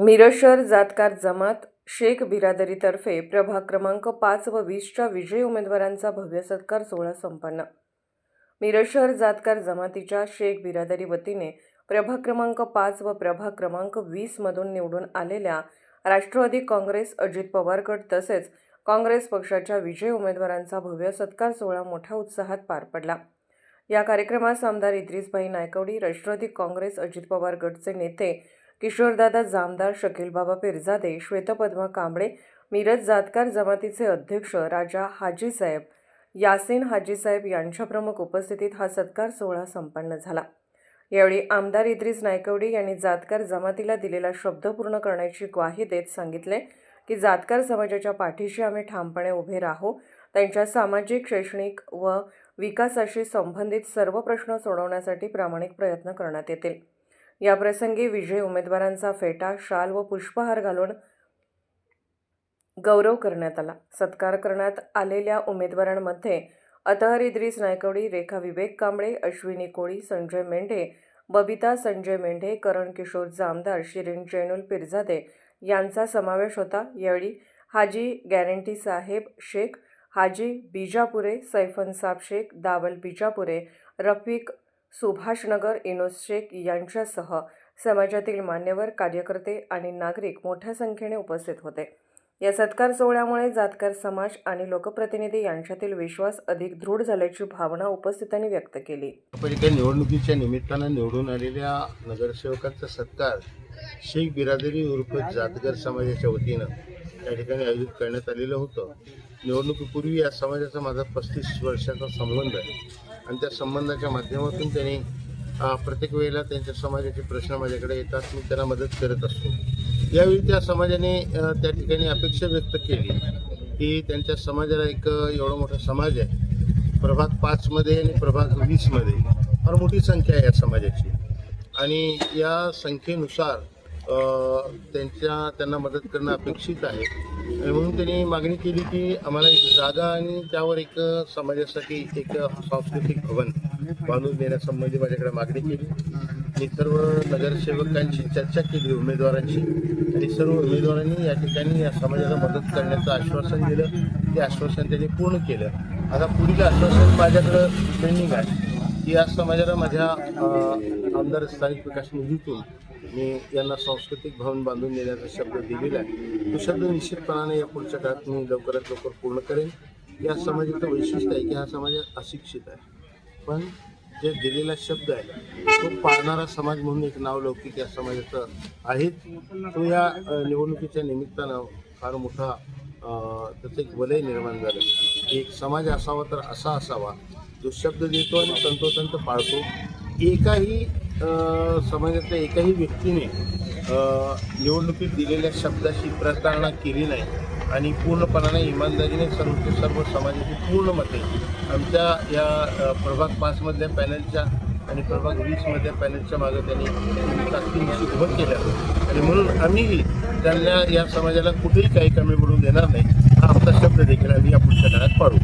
मिरशर जातकार जमात शेख बिरादरीतर्फे प्रभाग क्रमांक पाच व वीसच्या विजयी उमेदवारांचा भव्य सत्कार सोहळा संपन्न. मिरशर जातकार जमातीच्या शेख बिरादरी वतीने प्रभाग क्रमांक पाच व प्रभाग क्रमांक वीसमधून निवडून आलेल्या राष्ट्रवादी काँग्रेस अजित पवार गट तसेच काँग्रेस पक्षाच्या विजयी उमेदवारांचा भव्य सत्कार सोहळा मोठ्या उत्साहात पार पडला. या कार्यक्रमास आमदार इद्रिसभाई नायकवडी राष्ट्रवादी काँग्रेस अजित पवार गटचे नेते किशोरदादा जामदार शकीलबाबा पिरजादे श्वेतपद्मा कांबळे मिरज जातकार जमातीचे अध्यक्ष राजा हाजीसाहेब यासीन हाजीसाहेब यांच्या प्रमुख उपस्थितीत हा सत्कार सोहळा संपन्न झाला. यावेळी आमदार इद्रिस नायकवडी यांनी जातकार जमातीला दिलेला शब्द पूर्ण करण्याची ग्वाही देत सांगितले की जातकार समाजाच्या पाठीशी आम्ही ठामपणे उभे राहू त्यांच्या सामाजिक शैक्षणिक व विकासाशी संबंधित सर्व प्रश्न सोडवण्यासाठी प्रामाणिक प्रयत्न करण्यात येतील. याप्रसंगी विजयी उमेदवारांचा फेटा शाल व पुष्पहार घालून गौरव करण्यात आला. सत्कार करण्यात आलेल्या उमेदवारांमध्ये अतहर इद्रिस नायकवडी रेखा विवेक कांबळे अश्विनी कोळी संजय मेंढे बबिता संजय मेंढे करण किशोर जामदार शिरीन जैनुल पिरजादे यांचा समावेश होता. यावेळी हाजी गॅरंटी साहेब शेख हाजी बिजापुरे सैफनसाब शेख दावल बिजापुरे रफिक सुभाषनगर इनोस शेख यांच्यासह समाजातील मान्यवर कार्यकर्ते आणि नागरिक मोठ्या संख्येने उपस्थित होते. या सत्कार सोहळ्यामुळे जातकार समाज आणि लोकप्रतिनिधी यांच्यातील विश्वास अधिक दृढ झाल्याची भावना उपस्थितांनी व्यक्त केली. निवडणुकीच्या निमित्तानं निवडून आलेल्या नगरसेवकांचा सत्कार शेख बिरादरी उर्फ जातगर समाजाच्या वतीनं या ठिकाणी आयोजित करण्यात आलेलं होतं. निवडणुकीपूर्वी या समाजाचा माझा पस्तीस वर्षाचा संबंध आहे. आणि त्या संबंधाच्या माध्यमातून त्यांनी प्रत्येक वेळेला त्यांच्या समाजाचे प्रश्न माझ्याकडे येतात. मी त्यांना मदत करत असतो. यावेळी त्या समाजाने त्या ठिकाणी अपेक्षा व्यक्त केली की त्यांच्या समाजाला एक एवढा मोठा समाज आहे. प्रभाग पाचमध्ये आणि प्रभाग वीसमध्ये फार मोठी संख्या आहे या समाजाची. आणि या संख्येनुसार त्यांच्या त्यांना मदत करणं अपेक्षित आहे. म्हणून त्यांनी मागणी केली की आम्हाला एक जागा आणि त्यावर एक समाजासाठी एक सांस्कृतिक भवन बांधून देण्यासंबंधी माझ्याकडे मागणी केली. मी सर्व नगरसेवकांची चर्चा केली उमेदवारांची. आणि सर्व उमेदवारांनी या ठिकाणी या समाजाला मदत करण्याचं आश्वासन दिलं. ते आश्वासन त्यांनी पूर्ण केलं. आता पुढील आश्वासन माझ्याकडं पेंडिंग आहे. की या समाजाला माझ्या आमदार स्थानिक विकास निधीतून मी यांना सांस्कृतिक भवन बांधून देण्याचा शब्द दिलेला आहे. तो शब्द निश्चितपणाने या पुढच्या काळात मी लवकरात लवकर पूर्ण करेन. या समाजाचं वैशिष्ट्य आहे की हा समाज अशिक्षित आहे. पण जे दिलेला शब्द आहे तो पाळणारा समाज म्हणून एक नाव लौकिक या समाजाचं आहे तो या निवडणुकीच्या निमित्तानं फार मोठा त्याचं एक वलय निर्माण झालं. एक समाज असावा तर असा असावा. जो शब्द देतो आणि तंतोतंत पाळतो एकाही समाजातल्या एकाही व्यक्तीने निवडणुकीत दिलेल्या शब्दाशी प्रतारणा केली नाही आणि पूर्णपणाने इमानदारीने सर्व सर्व समाजाची पूर्ण मते आमच्या या प्रभाग पाचमधल्या पॅनलच्या आणि प्रभाग वीसमधल्या पॅनलच्या मागे त्यांनी ताकदीने उभं केलं. आणि म्हणून आम्हीही त्यांना या समाजाला कुठेही काही कमी पडून देणार नाही. हा आमचा शब्द देखील आम्ही या पुढच्या काळात पाडू.